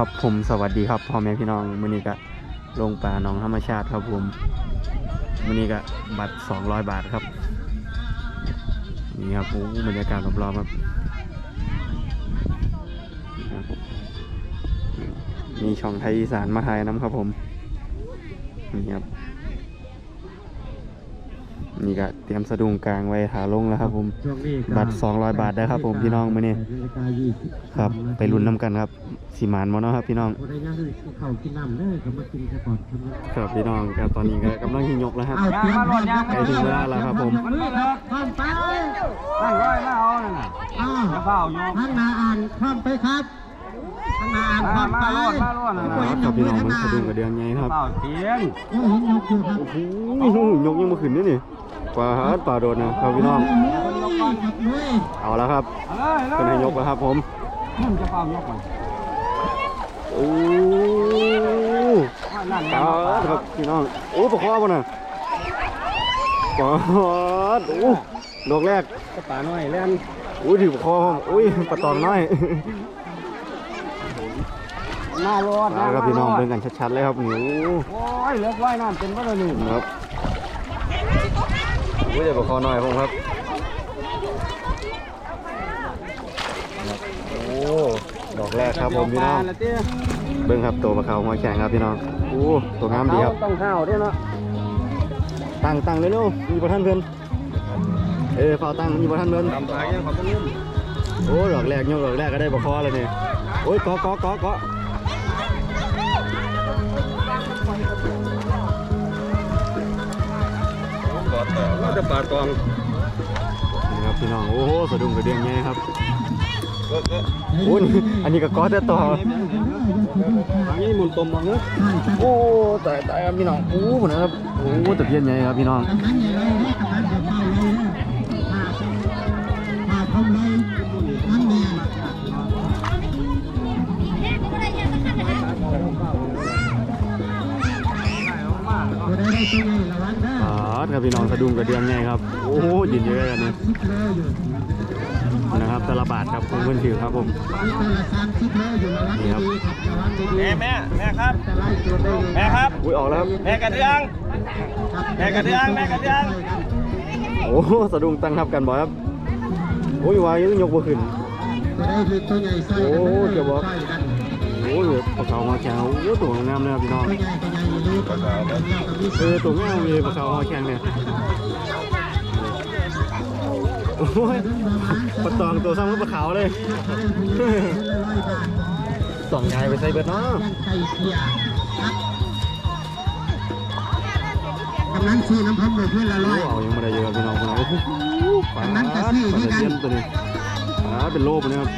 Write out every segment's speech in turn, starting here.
ครับผมสวัสดีครับพ่อแม่พี่น้องมื้อนี้ก็ลงป่าหนองธรรมชาติครับผมมื้อนี้ก็บัตร 200 บาทครับ นี่ครับโอ้บรรยากาศรอบๆครับมีช่องไทยอีสานมาถ่ายน้ำครับผมนี่ครับ นี่ก็เตรียมสะดุ้งกลางไว้ถาลงแล้วครับ ผม ช่วงนี้ก็บัตร200บาทได้ครับผมพี่น้องมื้อนี้นาฬิกายี่สิครับ ไปลุ้นน้ำกันครับสีมานมอนาะครับพี่น้อง บ่ได้ยังคือเขากินน้ำเด้อก็มากินซะก่อนครับครับพี่น้องครับตอนนี้ก็กำลังหิยกแล้วครับเอาเตรียมพร้อมใกล้ถึงเวลาแล้วครับผม พร้อมไปนั่งร้อยมาเอานั่นน่ะอ้าวจะเฝ้าอยู่ท่านนาอ่านพร้อมไปครับท่านนาอ่านพร้อมไปมามาโลดมาโลดโอ้ยครับพี่น้องยกมันมืสะดุ้งกระเดืองไงครับเฝ้าเตียงโอ้ยเห็นยกอยู่ครับ โอ้โหยกยังมาขึ้นนี่นี่ ปลาฮาร์ดปลาโดนนะครับพี่น้องโอ้ยจับมือเอาแล้วครับเอาเลยเป็นให้ยกแล้วครับผมมันจะเฝ้ายกมันโอ้นั่นปลาครับพี่น้อง โอ้ปลาคอป่ะน่ะปลาฮาร์ดโอ้ดอกแรกกระป๋าน้อยเล่นโอ้ยถือปลาคอผมโอ้ยปลาตองน้อยหน้ารถเอาครับพี่น้องเบิ่งกันชัดๆเลยครับนี่โอ้โอ้ยเลิกไว้น้ำเป็นบ่เลยนี่ครับ โอ้ยเดี๋ยวปลาคอน้อยผมครับ โอ้ ดอกแรกครับผมพี่น้องละเตี้ยเบิ้งครับตัวปลาเขาหัวแข็งครับพี่น้อง โอ้ตัวงามดีครับ ต้องข้าวด้วยเนาะ ตั้งตั้งเลยลูกมีประท่านเพื่อนเออเฝ้าตั้งมีประท่านเพื่อนทำทางยังขอบคุณโอ้ ดอกแรกยกดอกแรกก็ได้ปลาคอเลยนี่โอ้ยเกาะเกาะเกาะเกา จะปลาตองนี่ครับพี่น้อง โอ้โหสะดุ้งกระเดื่องไงครับโอ้นี่อันนี้ก็เกาะแต่ต่อทางนี้มุนตมมาเนอะโอ้ตายตายครับพี่น้อง โอ้โหนะครับ โอ้ตะเพียนใหญ่ครับพี่น้อง ครับพี่น้องสะดุ้งกระเดื่องไงครับโอ้โหยืนเยอะกันนี่สิบโลอยู่นะครับแตละบาทครับผมเพื่อนถือครับผมมีตัวละสามสิบโลอยู่ระวังดีๆครับระวังดีๆแม่แม่แม่ครับจะไล่ตัวได้เลยแม่ครับอุ้ยออกแล้วครับแม่กระเดืองแม่กระเดืองแม่กระเดืองโอ้โหสะดุ้งตั้งทับกันบ่ครับโอ้ยวายังยกบ่ขึ้นตัวได้คือตัวใหญ่ใส่กันโอ้เดี๋ยวบอกใส่กันโอ้ยปลาเขามาแข็งโอ้ตัวงามเลยครับพี่น้องเออตัวงามเลยปลาเขามาแข็งเนี่ยโอ้ยปลาตองตัวซ้ำกับปลาขาวเลยสองยายไปใส่เบิดเนาะยังไก่เสียครับกำนันซื้อน้ำพันเพื่อนละร้อยเอายังไม่ได้เยอะพี่น้องคนนั้นโอ้โหนนั้นก็ซื้อเหมือนกันปลาตะเพียนตัวนี้ปลาเป็นโลบเลยครับ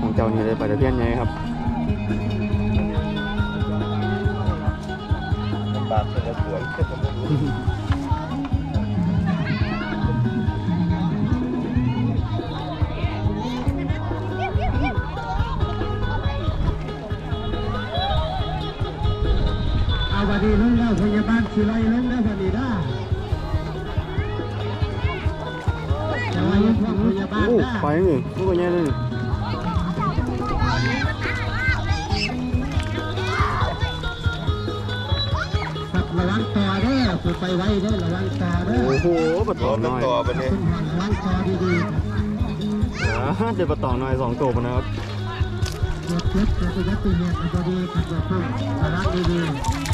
ของเจ้านี่เลยปลาตะเพียนไงครับบาทเป็นสวยเอาวันนี้ลงแล้วพยาบาลสิไล่ลงได้วันนี้ ได้ไปนี่มันก็แย่เลยนี่ครับระวังต่อเด้อฝึกไปไว้เด้อระวังต่อเด้อโอ้โหปลาตองน้อยคุณพ่อระวังต่อดีอ่าเดี๋ยวปลาตองน้อยสองตัวพอนะครับๆเจ็บเจ็บเจ็บไปยัดตีเนี่ยมันจะดีครับอย่าพึ่งระวังดีๆ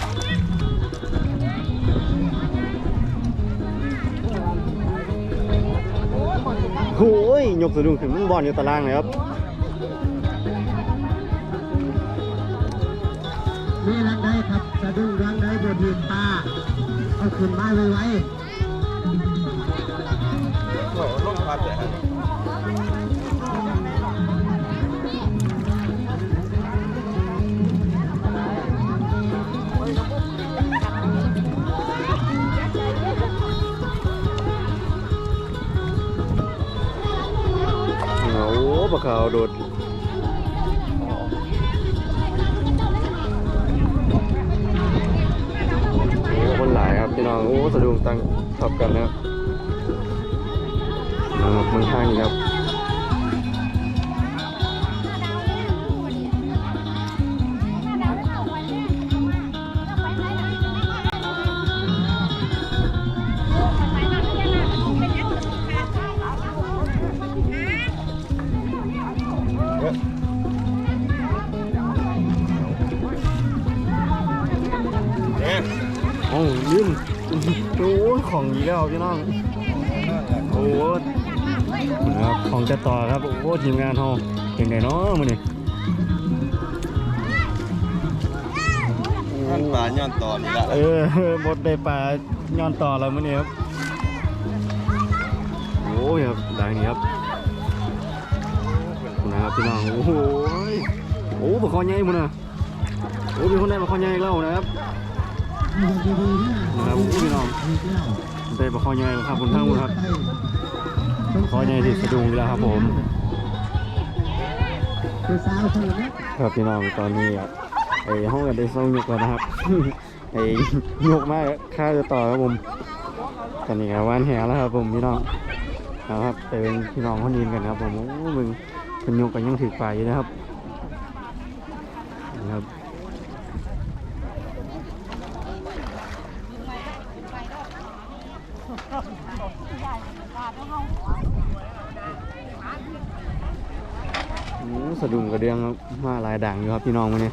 โอ้ยยกสะดุ้งขึ้นมันบอลอยู่ตารางเลยครับนี่รังได้ครับสะดุ้งรังได้บนหินตาเอาขึ้นมาไว้ไว้โอ้ลงพัดเล ปลาขาวโดดโอ้คนหลายครับพี่น้องโอ้สะดุ้งตังทับกันนะครับมันข้างนี้ครับ เนี่ยโอ้ลืมโอ้ยของอีกแล้วพี่น้อง โอ้ยนะครับของจะต่อครับ โอ้ทีมงานเฮาเป็นไงเนาะมื้อนี้ท่านปลาย้อนตอนนี่ละเออบดได้ปลาย้อนต่อแล้วมื้อนี้ครับโอ้ยครับดังนี้ครับนะครับ พี่น้องโอ้โหยโอ้บ่คอใหญ่มื้อน่ะโอ้มีคนได้บ่คอใหญ่อีกแล้วนะครับนะครับโอ้พี่น้องได้บ่คอใหญ่ครับคุณทั้งหมดครับบ่คอใหญ่ที่สะดุ้งแล้วครับผมคนละนะครับพี่น้องตอนนี้อะไอ้ห้องกันได้ส่งยกแล้วนะครับไอ้ยกมากค่าจะต่อครับผมตอนนี้ครับวานแหแล้วครับผมพี่น้องนะครับเป็นพี่น้องคนนี้กันครับผมโอ้มึง เป็นยกกันยังถือปอยู่นะครับนะครับโอ้สะดุ้งกระเดืองครับมาลายด่างอยู่ครับพี่น้องมาเนี่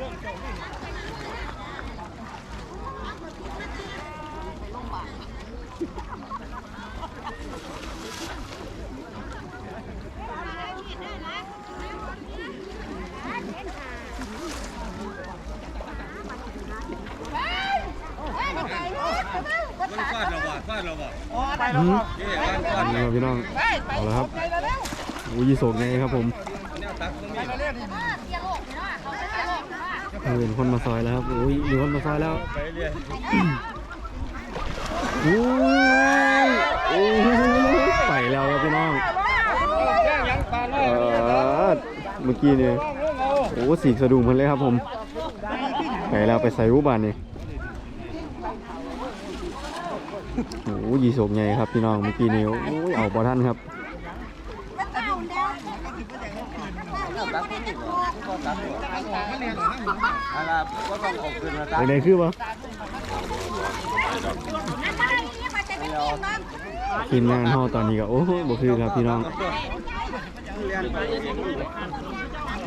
อืมนี่ครับพี่น้องเอาละครับโอ้ยโศกไงครับผมเออ เป็นคนมาซอยแล้วครับโอ้ยมีคนมาซอยแล้วไปเรื่อยโอ้ยโอ้ยไปแล้วครับพี่น้องแจ้งยังปลาน้เออเมื่อกี้เนี่ยโอ้สีสะดุ้งเพิ่นเลยครับผมไปแล้วไปใส่รูปบานนี่โอ้ยยีโศกไงครับพี่น้องเมื่อกี้นี่โอ้ยเอาบอท่านครับ เป็นไงคือปะทีมงานเฮาตอนนี้ก็โอ้โหบ่คือครับพี่น้อง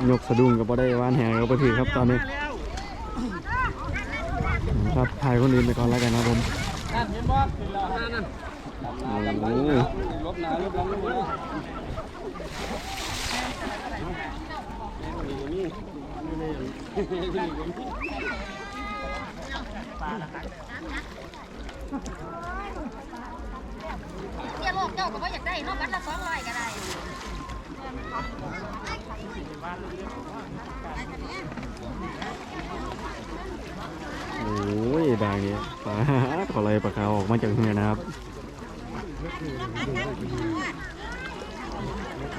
ยกสะดุ้งก็บ่ได้ว่านแหงก็บ่ถือครับตอนนี้ ครับถ่ายคนอื่นไปก่อนแล้วกันนะครับผมนั่น เห็นบ่ขึ้นแล้วนั่นโอ้โหลบหนาลบหลังเสียโลกเจ้าก็บ่อยากได้เนาะบัตรละสองร้อยก็ได้โอ้ยดังนี้ปลาอะไรปลาขาวออกมาจากเฮือนะครับ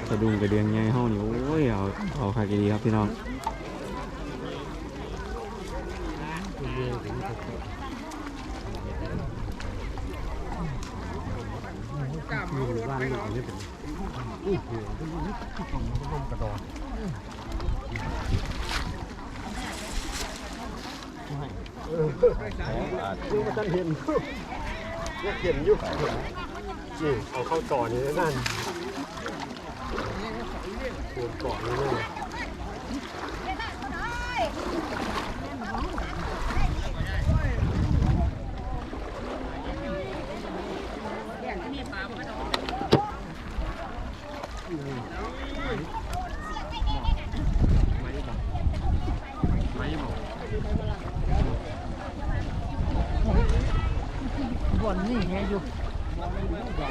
สะดุ้งกระเดืองไงเฮานี่โอ้ยเอาเอาคากีดีครับพี่น้องยังไม่ทันเห็นยังเห็นอยู่ นี่เอาเข้าก่อนนี่นั่นรวมก่อนนี่เลยบ่อนนี่แฮอยู่ ห่า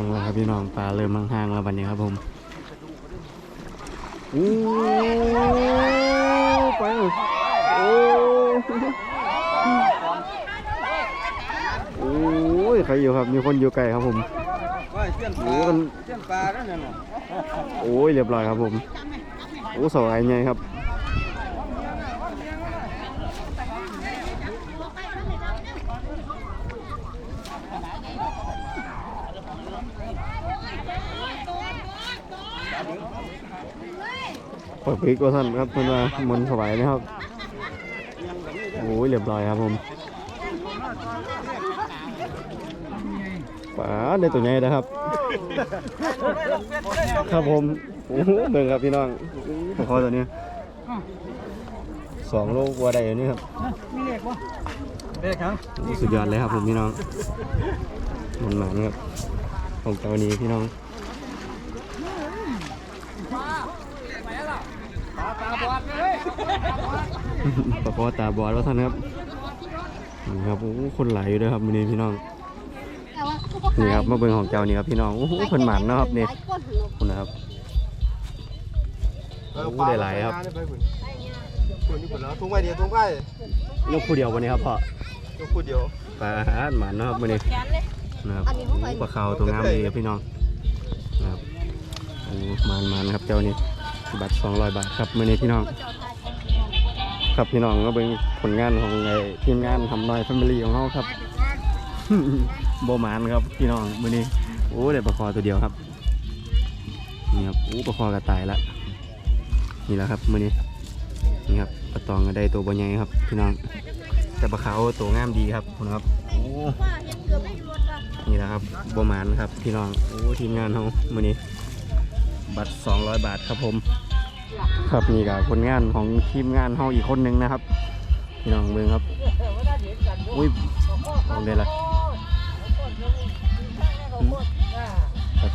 งแล้วครับพี่น้องปลาเริ่มห่างๆแล้ววันนี้ครับผมโอ้ไปโอ้โอ้ยใครอยู่ครับมีคนอยู่ไกลครับผมว่าเสี้ยนปโอ้ลามันเสี้ยนปลาแล้วนั่นน่ะ โอ้ยเรียบร้อยครับผมโอ้สวยไงครับเปิดปีกก็ท่านครับเพื่อนว่ามนต์ถวายนะครับโอ้ยเรียบร้อยครับผมป๋าได้ตัวใหญ่นะครับ ครับผมโอ้โหเบิ่งครับพี่น้องปลาคอตัวนี้สองโลกว่าได้อยู่นี่ครับมีเลขบ่เด็กครับโอ้สุดยอดเลยครับผมพี่น้องมันหมานครับของเจ้านี้พี่น้องปลาปลาบอดเลยปลาคอตาบอดว่าท่านครับนี่ครับโอ้โหคนหลายอยู่ด้วยครับมื้อนี้พี่น้องแต่ว่า นี่ครับมาเบิ่งของเจ้านี่ครับพี่น้องโอ้โหเพิ่นหมันเนาะครับนี่คุณนะครับโอ้โหได้หลายครับคนนี้คนแล้วทุ่งไปเดียวทุ่งไปยกผู้เดียววันนี้ครับพ่อยกพูดเดียวปลาหารหมันเนาะครับมื้อนี้นะครับปลาขาวตัวงามเลยครับพี่น้องนะครับโอ้หมันมันครับเจ้านี่บัตร200บาทครับมื้อนี้พี่น้อง ครับพี่น้องก็เป็นผลงานของไอ้ทีมงานทำน้อยแฟมิลี่ของเราครับ โบมานครับพี่น้องมื้อนี้โอ้ได้ปลาคอตัวเดียวครับนี่ครับโอ้ปลาคอกระต่ายละนี่แหละครับมื้อนี้นี่ครับปลาตองก็ได้ตัวบ่ใหญ่ครับ พี่น้องแต่ปลาขาวตัวงามดีครับคุณครับโอ้นี่แหละครับโบมานครับ พี่น้องโอ้ทีมงานเขามื้อนี้ บัตร 200 บาทครับผม ครับนี่ก็ผลงานของทีมงานเฮาอีกคนหนึงนะครับ พี่น้องเบิ่งครับอุ้ยเอาเลยละ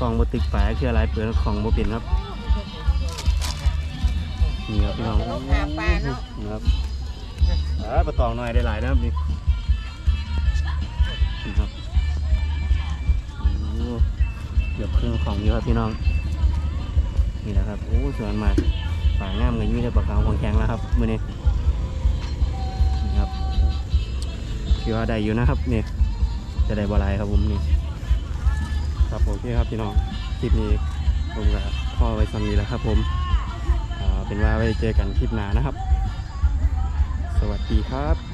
องบติกฝาคืออะไรเปิดของโบเป็นครับนี่ครับพี่น้องนี่ครับอ่าปลาตองหน่อยได้หลายนะครับนี่นี่ครับโอ้เกือบครึ่งของอยู่ครับพี่น้องนี่นะครับโอ้สวยมากฝางามเลยมีแต่ปลาขาวของแข็งแล้วครับมือนี้นี่ครับคิดว่าได้อยู่นะครับนี่จะได้บอลายครับผมนี่ ครับโอเคครับพี่น้องคลิปนี้ผมกับพ่อไว้สำนี้แล้วครับ ผมเป็นว่าไว้เจอกันคลิปหน้านะครับ สวัสดีครับ